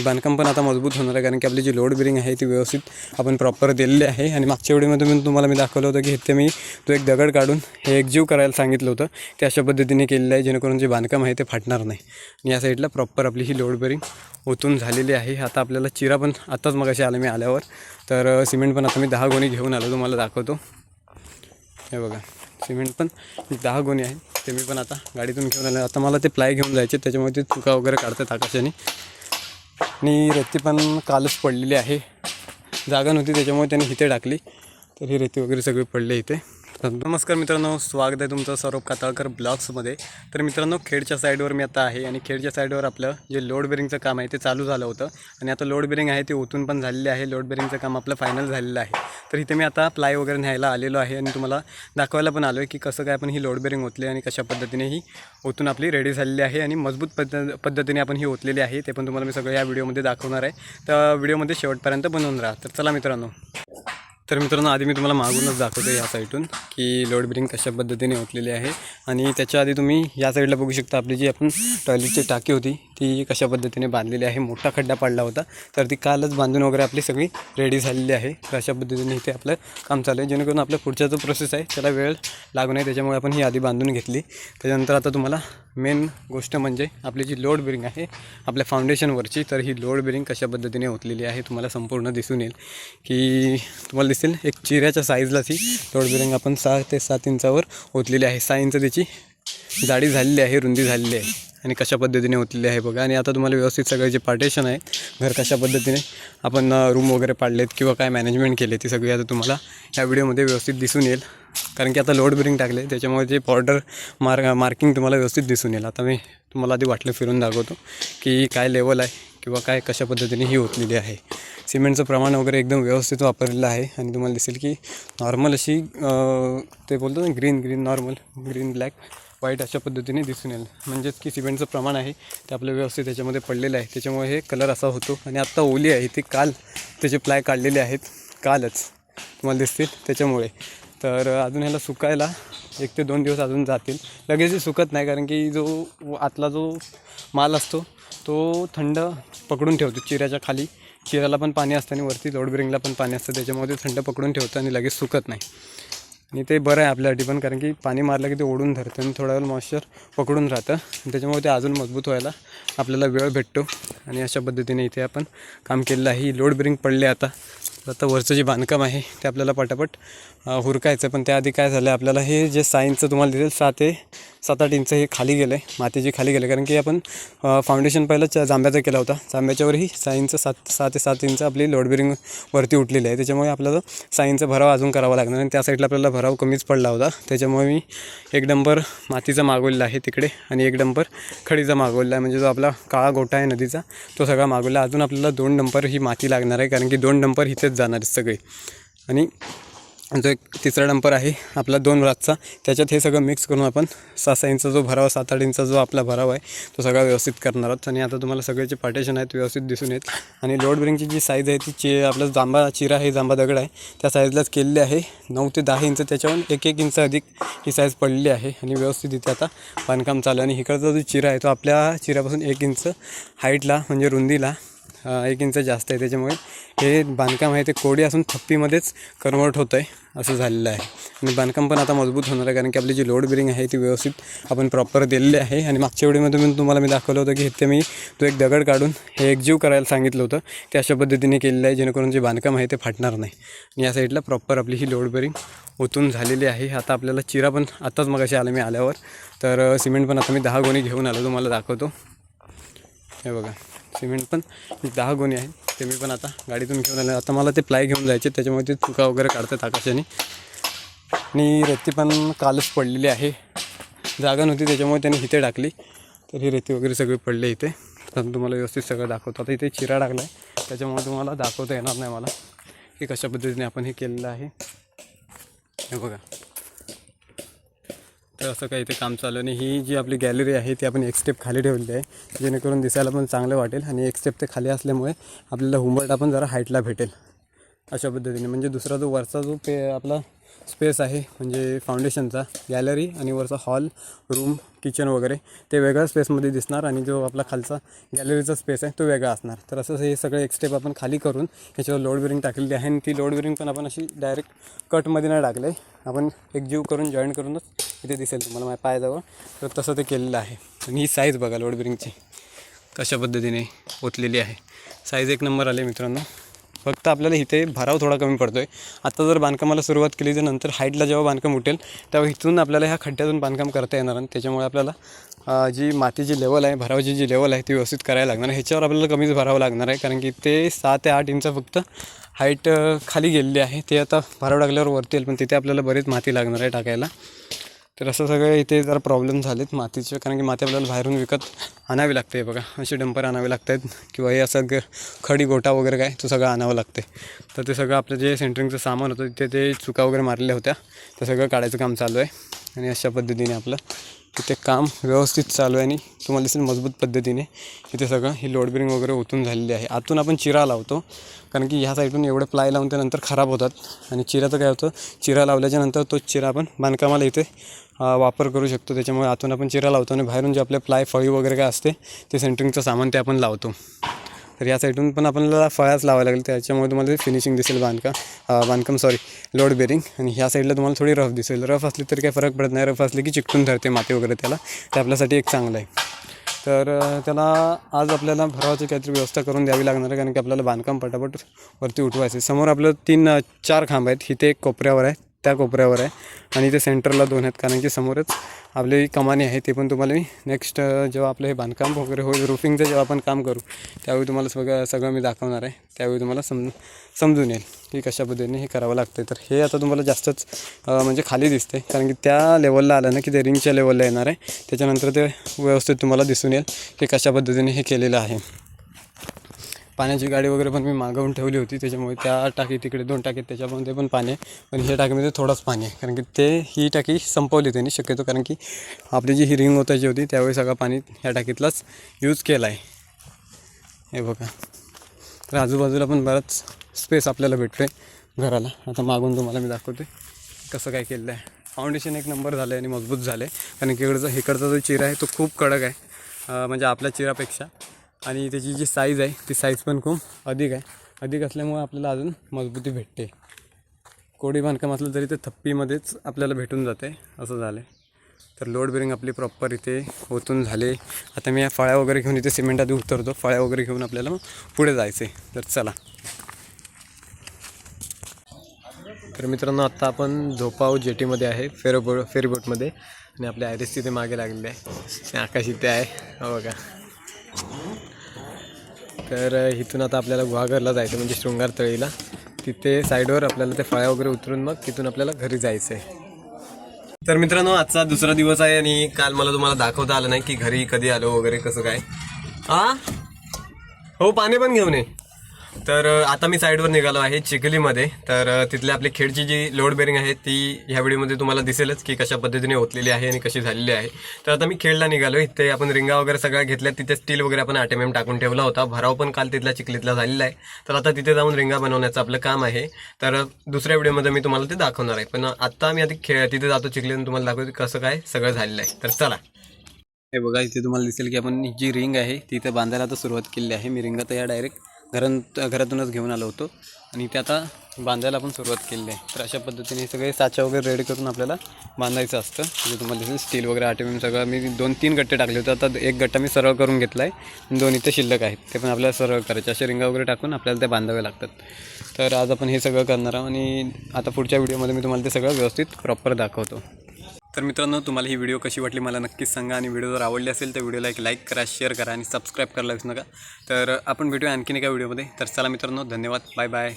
आणि बांधकाम पण आता मजबूत होणार आहे कारण की आपली जी लोड बिरिंग आहे ती व्यवस्थित आपण प्रॉपर दिलेली आहे. आणि मागच्या वेळीमध्ये मी तुम्हाला मी दाखवलं होतं की इथे मी तो एक दगड काढून हे एकजीव करायला सांगितलं होतं. ते अशा पद्धतीने केलेलं आहे जेणेकरून जे बांधकाम आहे ते फाटणार नाही. आणि या साईडला प्रॉपर आपली ही लोड बेरिंग ओतून झालेली आहे. आता आपल्याला चिरा पण आत्ताच मग आलं मी आल्यावर. तर सिमेंट पण आता मी दहा गोणी घेऊन आलो तुम्हाला दाखवतो. हे बघा सिमेंट पण दहा गोणी आहे. ते मी पण आता गाडीतून घेऊन आलो. आता मला ते प्लाय घेऊन जायचे त्याच्यामुळे ते चुका वगैरे काढतात आकाशाने. आणि रेती पण कालच पडलेली आहे. जागा नव्हती त्याच्यामुळे त्यांनी इथे टाकली. तर ही रेती वगैरे सगळी पडली इथे. नमस्कार मित्रांनो स्वागत आहे तुमचं सौरभ काताळकर ब्लॉग्समध्ये. तर मित्रांनो खेडच्या साईडवर मी आता आहे आणि खेडच्या साईडवर आपलं जे लोड बेरिंगचं काम आहे ते चालू झालं होतं. आणि आता लोड बेरिंग आहे ते ओतून पण झालेले आहे. लोड बेरिंगचं काम आपलं फायनल झालेलं आहे. तर इथे मी आता प्लाय वगैरे न्यायला आलेलो आहे आणि तुम्हाला दाखवायला पण आलो आहे की कसं काय आपण ही लोड बेरिंग ओतली आणि कशा पद्धतीने ही ओतून आपली रेडी झालेली आहे आणि मजबूत पद्ध पद्धतीने आपण ही ओतलेली आहे. ते पण तुम्हाला मी सगळं या व्हिडिओमध्ये दाखवणार आहे. तर व्हिडिओमध्ये शेवटपर्यंत बनवून राहा. तर चला मित्रांनो. तर मित्रांनो आधी मी तुम्हाला मागूनच दाखवतो या साईडून की लोड बिरिंग कशा पद्धतीने ओतलेली आहे. आणि त्याच्या आधी तुम्ही या साईडला बघू शकता आपली जी आपण टॉयलेटची टाकी होती ती कशा पद्धतीने बांधलेली आहे. मोठा खड्डा पाडला होता. तर ती कालच बांधून वगैरे आपली सगळी रेडी झालेली आहे. तर अशा पद्धतीने इथे आपलं काम चालू आहे. जेणेकरून आपल्या पुढचा जो प्रोसेस आहे त्याला वेळ लागू नये. त्याच्यामुळे आपण ही आधी बांधून घेतली. त्याच्यानंतर आता तुम्हाला मेन गोष्ट म्हणजे आपली जी लोड बिरिंग आहे आपल्या फाउंडेशनवरची तर ही लोड बिरिंग कशा पद्धतीने ओतलेली आहे तुम्हाला संपूर्ण दिसून येईल. की तुम्हाला दिसेल एक चिऱ्याच्या साईजला ती. लोड बिरिंग आपण सहा ते सात इंचावर ओतलेली आहे. सहा इंच त्याची जाडी झालेली आहे रुंदी झालेली आहे. आणि कशा पद्धतीने ओतलेली आहे बघा. आणि आता तुम्हाला व्यवस्थित सगळे जे पार्टेशन आहे. घर कशा पद्धतीने आपण रूम वगैरे पाडलेत किंवा काय मॅनेजमेंट केले ती सगळी आता तुम्हाला या व्हिडिओमध्ये व्यवस्थित दिसून येईल. कारण की आता लोड बिरिंग टाकले त्याच्यामुळे जे बॉर्डर मार्क मार्किंग तुम्हाला व्यवस्थित दिसून येईल. आता मी तुम्हाला आधी वाटलं फिरून दाखवतो की काय लेवल आहे किंवा काय कशा पद्धतीने ही ओतलेली आहे. सिमेंटचं प्रमाण वगैरे एकदम व्यवस्थित वापरलेलं आहे आणि तुम्हाला दिसेल की नॉर्मल अशी ते बोलतो ना green green normal green black white अशा पद्धतीने दिसून येईल. म्हणजेच की सिमेंटचं प्रमाण आहे ते आपलं व्यवस्थित त्याच्यामध्ये पडलेलं आहे. त्याच्यामुळे हे कलर असा होतो आणि आत्ता ओली आहे. ती काल त्याचे प्लाय काढलेले आहेत कालच. तुम्हाला दिसतील त्याच्यामुळे. तर अजून ह्याला सुकायला एक ते दोन दिवस अजून जातील. लगेच सुकत नाही कारण की जो आतला जो माल असतो तो थंड पकडून ठेवतो चिऱ्याच्या खाली. चिऱ्याला पण पाणी असतं आणि वरती लोडबिरिंगला पण पाणी असतं. त्याच्यामुळे ते थंड पकडून ठेवतं आणि लगेच सुकत नाही. आणि ते बरं आहे आपल्यासाठी पण कारण की पाणी मारलं की ते ओढून धरतं आणि थोडा वेळ मॉइश्चर पकडून राहतं. त्याच्यामुळे ते अजून मजबूत व्हायला आपल्याला वेळ भेटतो. आणि अशा पद्धतीने इथे आपण काम केलेलं आहे. लोड बिरिंग पडले आता. आता वरचं जे बांधकाम आहे ते आपल्याला पटापट हुरकायचं पण त्याआधी काय झालं आपल्याला हे जे साईनचं तुम्हाला दिसेल सात ते सात आठ इंच हे खाली गेलं आहे मातीची खाली गेलं कारण की आपण फाउंडेशन पहिलं च- केला होता. जांभ्याच्यावरही साईंचं सात सहा ते सात इंच आपली लोड बिरिंग वरती उठलेली आहे. त्याच्यामुळे आपल्याला साईंचा भराव अजून करावा लागणार आणि त्या साईडला आपल्याला भराव कमीच पडला होता. त्याच्यामुळे मी एक डंपर मातीचा मागवलेला आहे तिकडे आणि एक डंपर खडीचा मागवलेला आहे. म्हणजे जो आपला काळा गोटा आहे नदीचा तो सगळा मागवला अजून आपल्याला दोन डंपर ही माती लागणार आहे. कारण की दोन डंपर इथेच जाणार आहेत सगळे. आणि जो एक तिसरा डंपर आहे आपला दोन रातचा त्याच्यात हे सगळं मिक्स करून आपण सहा सहा इंचा जो भराव सात आठ इंचा जो आपला भराव आहे तो सगळा व्यवस्थित करणार आहोत. आणि आता तुम्हाला सगळे जे पार्टेशन आहेत व्यवस्थित दिसून येत. आणि लोड ब्रिंगची जी साईज आहे ती चे आपला जांबा चिरा आहे जांबा दगड आहे त्या साईजलाच केलेली आहे. नऊ ते दहा इंच त्याच्याहून एक एक इंच अधिक ही साईज पडलेली आहे. आणि व्यवस्थित इथे आता बांधकाम चालू आहे. आणि इकडचा जो चिरा आहे तो आपल्या चिऱ्यापासून एक इंच हाईटला म्हणजे रुंदीला एक इंच जास्त आहे त्याच्यामुळे. हे बांधकाम आहे ते कोडी असून थप्पीमध्येच कन्वर्ट होतं आहे असं झालेलं आहे. आणि बांधकाम पण आता मजबूत होणार आहे कारण की आपली जी लोड बिरिंग आहे ती व्यवस्थित आपण प्रॉपर दिलेली आहे. आणि मागच्या वेळीमध्ये मी तुम्हाला मी दाखवलं होतं की इथे मी तो एक दगड काढून हे एकजीव करायला सांगितलं होतं ते अशा पद्धतीने केलेलं आहे जेणेकरून जे बांधकाम आहे ते फाटणार नाही. आणि या साईडला प्रॉपर आपली ही लोड बिरिंग ओतून झालेली आहे. आता आपल्याला चिरा पण आत्ताच मग असे आलं मी आल्यावर. तर सिमेंट पण आता मी दहा गोणी घेऊन आलो तुम्हाला दाखवतो. हे बघा. सिमेंट पण दहा गोणी आहे. ते मी पण आता गाडीतून घेऊन आले आता मला ते प्लाय घेऊन जायचे त्याच्यामुळे ते चुका वगैरे काढतात आकाशाने. आणि रेती पण कालच पडलेली आहे. जागा नव्हती त्याच्यामुळे त्यांनी इथे टाकली. तर ही रेती वगैरे सगळी पडली इथे. तर तुम्हाला व्यवस्थित सगळं दाखवतो. आता इथे चिरा टाकला आहे त्याच्यामुळे तुम्हाला दाखवता येणार नाही मला की कशा पद्धतीने आपण हे केलेलं आहे. हे बघा. तर असं काही इथे काम चालू आणि ही जी आपली गॅलरी आहे ती आपण एक स्टेप खाली ठेवली आहे जेणेकरून दिसायला पण चांगलं वाटेल आणि एक स्टेप ते खाली असल्यामुळे आपल्याला हुंबर्ट पण जरा हाईटला भेटेल. अशा पद्धतीने. म्हणजे दुसरा जो वरचा जो पे आपला स्पेस आहे म्हणजे फाउंडेशनचा गॅलरी आणि वरचा हॉल रूम किचन वगैरे ते वेगळ्या स्पेसमध्ये दिसणार आणि जो आपला खालचा गॅलरीचा स्पेस आहे तो वेगळा असणार. तर असं हे सगळे एक स्टेप आपण खाली करून ह्याच्यावर लोड बिरिंग टाकलेली आहे आणि ती लोड बिरिंग पण आपण अशी डायरेक्ट कटमध्ये नाही टाकले आपण एक जीव करून जॉईन करूनच इथे दिसेल तुम्हाला माझ्या पायाजवळ. तर तसं ते केलेलं आहे. आणि ही साईज बघा लोड बिरिंगची कशा पद्धतीने ओतलेली आहे. साईज एक नंबर आले मित्रांनो. फक्त आपल्याला इथे भराव थोडा कमी पडतो आहे आता जर बांधकामाला सुरुवात केली तर नंतर हाईटला जेव्हा बांधकाम उठेल तेव्हा इथून आपल्याला ह्या खड्ड्यातून बांधकाम करता येणार आणि त्याच्यामुळे आपल्याला जी मातीची लेवल आहे भरावाची जी लेवल आहे ती व्यवस्थित करायला लागणार आहे ह्याच्यावर आपल्याला कमीच भरावं लागणार आहे. कारण की ते सहा ते आठ इंच फक्त हाईट खाली गेलेली आहे. ते आता भराव टाकल्यावर वरती येईल पण तिथे आपल्याला बरीच माती लागणार आहे टाकायला. तर असं सगळं इथे जरा प्रॉब्लेम झालेत मातीचे कारण की माती आपल्याला बाहेरून विकत आणावी लागते बघा. असे डंपर आणावे लागत आहेत किंवा हे असं ग खडी गोटा वगैरे काय तो सगळं आणावं लागते तर ते सगळं आपलं जे सेंटरिंगचं सामान होतं तिथे ते चुका वगैरे मारलेल्या होत्या. ते सगळं काढायचं काम चालू आहे. आणि अशा पद्धतीने आपलं तिथे काम व्यवस्थित चालू आहे आणि तुम्हाला दिसेल मजबूत पद्धतीने. इथे सगळं ही लोड बिरिंग वगैरे ओतून झालेली आहे. आतून आपण चिरा लावतो कारण की ह्या साईडून एवढे प्लाय लावून ते नंतर खराब होतात. आणि चिराचं काय होतं चिरा लावल्याच्या नंतर चिरा आपण बांधकामाला इथे वापर करू शकतो. त्याच्यामुळे आतून आपण चिरा लावतो आणि बाहेरून जे आपले प्लाय फळी वगैरे काय असते ते सेंटरिंगचं सामान ते आपण लावतो. तर या साईडून पण आपल्याला फळ्याच लावायला लागेल. त्याच्यामुळे तुम्हाला फिनिशिंग दिसेल बांधकाम. बांधकाम सॉरी लोड बेरिंग आणि ह्या साईडला तुम्हाला थोडी रफ दिसेल. रफ असली तरी काही फरक पडत नाही. रफ असली की चिकटून धरते माती वगैरे त्याला. ते आपल्यासाठी एक चांगलं आहे. तर त्याला आज आपल्याला भरावाची काहीतरी व्यवस्था करून द्यावी लागणार आहे. कारण की आपल्याला बांधकाम पटापट वरती उठवायचं आहे. समोर आपलं तीन चार खांब आहेत. इथे एक कोपऱ्यावर आहे. त्या कोपऱ्यावर आहे. आणि ते सेंटरला दोन आहेत कारण की समोरच आपली कमानी आहे ते पण तुम्हाला मी नेक्स्ट जेव्हा आपलं हे बांधकाम वगैरे होईल रुफिंगचं जेव्हा आपण काम करू त्यावेळी तुम्हाला सगळं सगळं मी दाखवणार आहे. त्यावेळी तुम्हाला सम समजून येईल की कशा पद्धतीने हे करावं लागतं तर हे आता तुम्हाला जास्तच म्हणजे खाली दिसते कारण की त्या लेवलला आलं ना की ते रिंगच्या लेवलला येणार आहे. त्याच्यानंतर ते व्यवस्थित तुम्हाला दिसून येईल की कशा पद्धतीने हे केलेलं आहे. पाण्याची गाडी वगैरे पण मी मागवून ठेवली होती. त्याच्यामुळे त्या टाकी तिकडे दोन टाकीत त्याच्यामध्ये पण पाणी आहे. पण ह्या टाकीमध्ये थोडंच पाणी आहे. कारण की ते ही टाकी संपवली त्यांनी शक्यतो. कारण की आपली जी ही रिंग होताची होती त्यावेळी सगळं पाणी ह्या टाकीतलाच यूज केला आहे. हे बघा. तर आजूबाजूला पण बराच स्पेस आपल्याला भेटतो आहे घराला. आता मागून तुम्हाला मी दाखवते कसं काय केलेलं आहे. फाउंडेशन एक नंबर झालं आहे आणि मजबूत झालं आहे कारण की इकडचा इकडचा जो चिरा आहे तो खूप कडक आहे. म्हणजे आपल्या चिरापेक्षा. आणि त्याची जी साईज आहे ती साईज पण खूप अधिक आहे. अधिक असल्यामुळे आपल्याला अजून मजबूती भेटते. कोडी बांधकाम असलं तरी ते थप्पीमध्येच आपल्याला भेटून जाते असं झालं आहे तर लोड बेरिंग आपली प्रॉपर इथे ओतून झाले. आता मी या फळ्या वगैरे घेऊन इथे सिमेंट आधी उतरतो. फळ्या वगैरे घेऊन आपल्याला मग पुढे जायचं आहे तर चला. तर मित्रांनो आत्ता आपण झोपाव जेटीमध्ये आहे फेरोबो फेरीबोटमध्ये. आणि आपले आयरिस तिथे मागे लागलेले आहे. आणि आकाश इथे आहे. हो का तर इथून आता आपल्याला गुहागरला जायचं म्हणजे शृंगार तळीला. तिथे साईडवर आपल्याला ते फळ्या वगैरे उतरून मग तिथून आपल्याला घरी जायचं आहे तर मित्रांनो आजचा दुसरा दिवस आहे आणि काल मला तुम्हाला दाखवता आलं नाही की घरी कधी आलो वगैरे कसं काय. हा हो पाणी पण घेऊन ये. तर आता मी साईडवर निघालो आहे चिखलीमध्ये. तर तिथल्या तिथली आपली खेडची जी लोड बेरिंग आहे ती ह्या व्हिडिओमध्ये तुम्हाला दिसेलच की कशा पद्धतीने ओतलेली आहे आणि कशी झालेली आहे. तर आता मी खेडला निघालो. इथे आपण रिंगा वगैरे सगळ्या घेतल्या. तिथे स्टील वगैरे आपण आटेमेम टाकून ठेवला होता. भराव पण काल तिथल्या चिखलीतला झालेला आहे. तर आता तिथे जाऊन रिंगा बनवण्याचं आपलं काम आहे. तर दुसऱ्या व्हिडिओमध्ये मी तुम्हाला ते दाखवणार आहे. पण आता मी आधी खेळ तिथे जातो चिखलीतून तुम्हाला दाखवतो कसं काय सगळं झालेलं आहे. तर चला. हे बघा इथे तुम्हाला दिसेल की आपण जी रिंग आहे तिथे बांधायला आता सुरुवात केली आहे. मी रिंग आता या डायरेक्ट घरां घरातूनच घेऊन आलो होतो. आणि ते आता बांधायला आपण सुरुवात केली आहे. तर अशा पद्धतीने सगळे साचा वगैरे रेडी करून आपल्याला बांधायचं असतं. म्हणजे तुम्हाला दिसेल स्टील वगैरे आटेमिम सगळं. मी दोन तीन गट्टे टाकले होते. आता एक गट्टा मी सरळ करून घेतला आहे. आणि दोन इथे शिल्लक आहेत. ते पण आपल्याला सरळ करायचे. असे रिंगा वगैरे टाकून आपल्याला ते बांधावे लागतात. तर आज आपण हे सगळं करणार आहोत. आणि आता पुढच्या व्हिडिओमध्ये मी तुम्हाला ते सगळं व्यवस्थित प्रॉपर दाखवतो. तर मित्रांनो तुम्हाला ही व्हिडिओ कशी वाटली मला नक्कीच सांगा. आणि व्हिडिओ जर आवडली असेल तर व्हिडिओला एक लाईक करा शेअर करा आणि सबस्क्राईब करायला विसरू नका. तर आपण भेटूया आणखीन एका व्हिडिओमध्ये तर चला मित्रांनो धन्यवाद. Bye bye